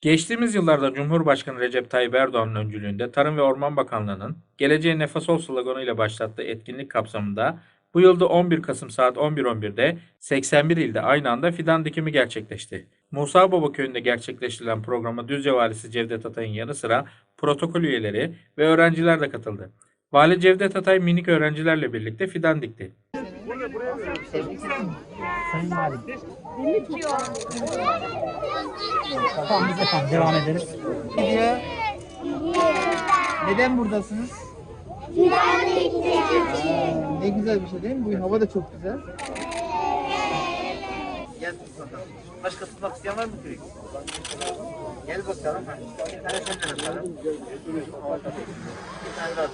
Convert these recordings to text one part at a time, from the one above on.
Geçtiğimiz yıllarda Cumhurbaşkanı Recep Tayyip Erdoğan'ın öncülüğünde Tarım ve Orman Bakanlığı'nın Geleceğe Nefes Ol sloganıyla başlattığı etkinlik kapsamında bu yılda 11 Kasım saat 11.11'de 81 ilde aynı anda fidan dikimi gerçekleşti. Musa Baba köyünde gerçekleştirilen programa Düzce Valisi Cevdet Atay'ın yanı sıra protokol üyeleri ve öğrenciler de katıldı. Vali Cevdet Atay minik öğrencilerle birlikte fidan dikti. Tamam biz efendim devam ederiz. Diyor. Neden buradasınız? Ne güzel bir şey değil mi? Bugün hava da çok güzel. Başka tutmak isteyen var mı köyü? Gel bakalım. Bir tane sen de bakalım. Bir tane daha.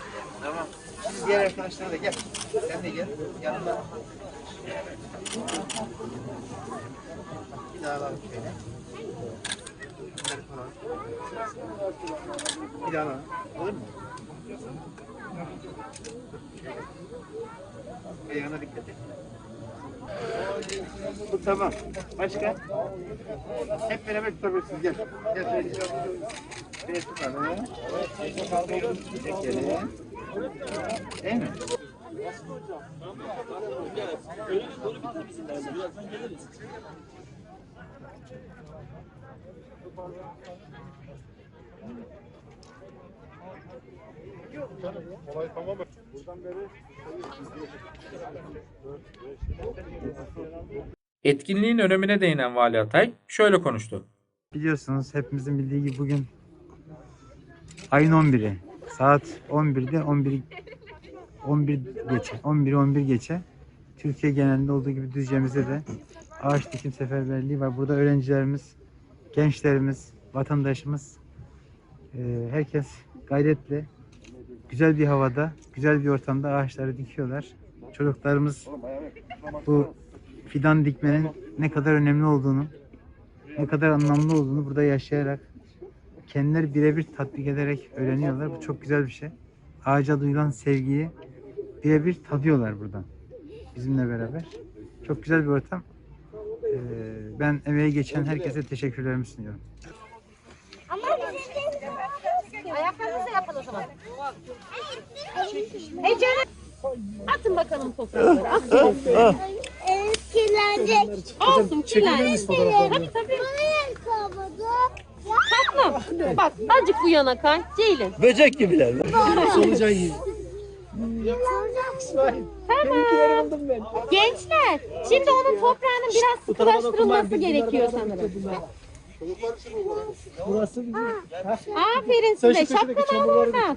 Tamam. Şimdi diğer arkadaşlar da gel. Sen de gel. Yanımda. Bir daha alalım şöyle. Bir daha alalım. Olur mu? Ayağına dikkat et. Bu tamam. Başka? Hep beraber tutabilirsiniz. Gel. Gel şöyle. Şöyle tutalım. Çekelim. Değil mi? Etkinliğin önemine değinen Vali Atay şöyle konuştu. Biliyorsunuz hepimizin bildiği gibi bugün ayın 11'i. Saat 11'de 11 11 geçe. 11 11 geçe. Türkiye genelinde olduğu gibi Düzce'mizde de ağaç dikim seferberliği var. Burada öğrencilerimiz, gençlerimiz, vatandaşımız e, herkes gayretle güzel bir havada, güzel bir ortamda ağaçları dikiyorlar. Çocuklarımız bu fidan dikmenin ne kadar önemli olduğunu, ne kadar anlamlı olduğunu burada yaşayarak kendileri birebir tatbik ederek öğreniyorlar. Bu çok güzel bir şey. Ağaca duyulan sevgiyi birebir tadıyorlar buradan. Bizimle beraber. Çok güzel bir ortam. Ee, ben emeği geçen herkese teşekkürlerimi sunuyorum. Ayaklarınızla yapın o zaman. Ecele. Atın bakalım toprakları. Atın. Kirlenecek. Olsun kirlensin. Tabii tabii. Tatlım. Bak azıcık bu yana kay. Ceylin. Böcek gibiler. Tamam. Gençler. Şimdi onun toprağının biraz sıkılaştırılması gerekiyor sanırım. Burası bizim Aferin size. Şapkalı al oradan.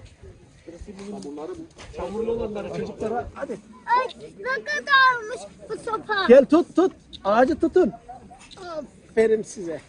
çamurlu olanlara çocuklara. Hadi Ay ne kadarmış bu sopa. gel tut tut. Ağacı tutun. Aferin size.